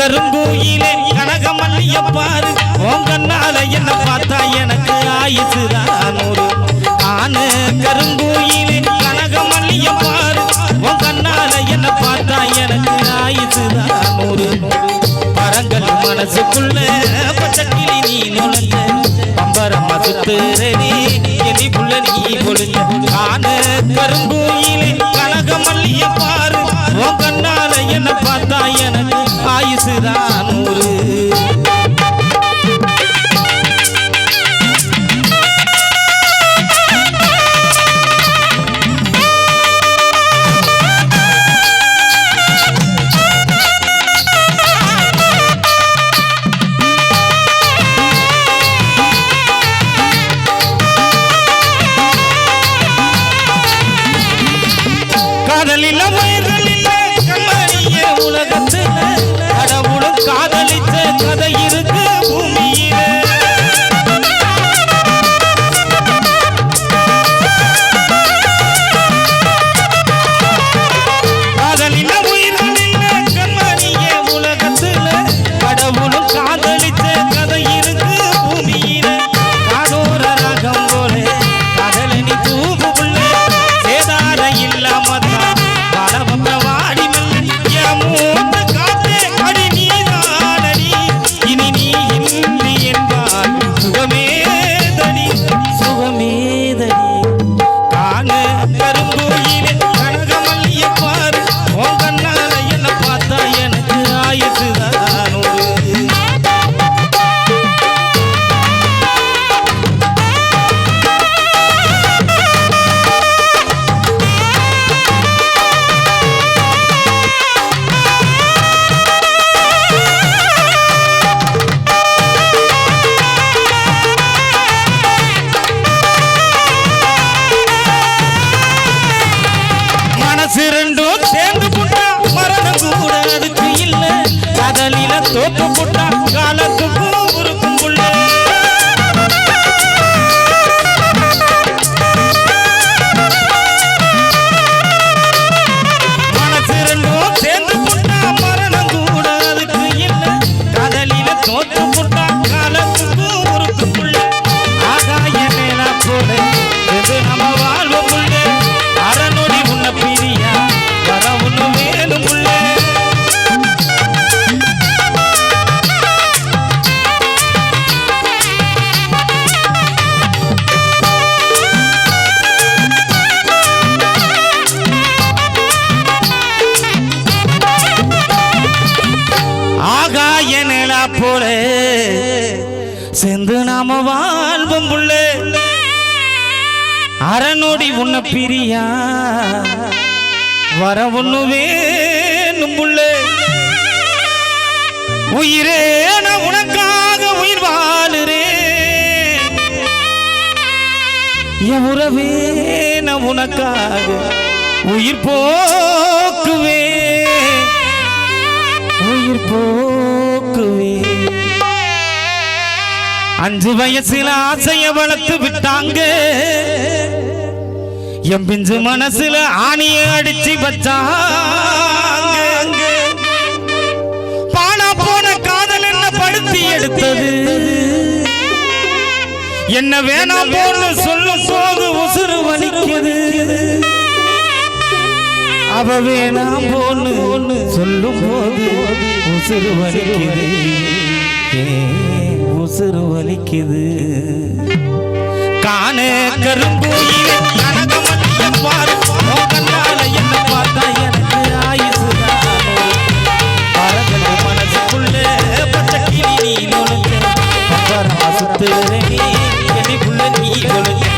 கருங்கோயிலே கனகமல்லிய பாரு உங்கனால என்ன பார்த்தா எனக்கு ஆயுசுதான் நூறு நானு கருங்கோயிலே கனகமல்லிய பாரு உங்கனால என்ன பார்த்தா எனக்கு ஆயுசுதான் நூறு பரங்கள் மனசுக்குள்ள பச்சக்கிளி நீ நுழைஞ்ச பம்பரமா சுத்துறனி எதி புள்ள நீ பொழுஞ்ச ஆன கருங்கோயிலே கனகமல்லிய பாரு உங்கனால என்ன பார்த்தா ஆயுசுதான் நூறு காதலில் வயதலில் கண்ணறிய காதலிச்ச கதை இருக்கு பூமியில. மனசு ரெண்டும் சேர்ந்து புட்டா மரணம் கூட அதுக்கு இல்ல. கடலில தோப்பு புட்டா காலத்துக்கு சேர்ந்து நாம வாழ்வோம் புள்ள. அறநொடி உன்ன பிரியா. வர ஒண்ணு வேணும் புள்ள. உயிரே நான் உனக்காக உயிர் வாழுறேன். என் உறவே நான் உனக்காக உயிர் போக்குவே உயிர் போக்குவே அஞ்சு வயசுல ஆசைய வளர்த்து விட்டாங்க. என் பிஞ்சு மனசுல ஆணிய அடிச்சு வச்சாங்க. பானா போன காதல் என்ன படுத்தி எடுத்தது? என்ன வேணாம் போன்னு சொல்ல போது உசுறு வலிக்குது. அவ வேணாம் போன்னு ஒண்ணு சொல்லும் போது உசுறு வலிக்குது. உசுறு வலிக்குது. காண கரும்பு என்ன பார்த்தா எனக்கு ஆயுசுதான் மனசுக்குள்ள பச்சை கிளி நீ நுழைஞ்சு சுத்துவே புள்ள நீ நுழைஞ்சு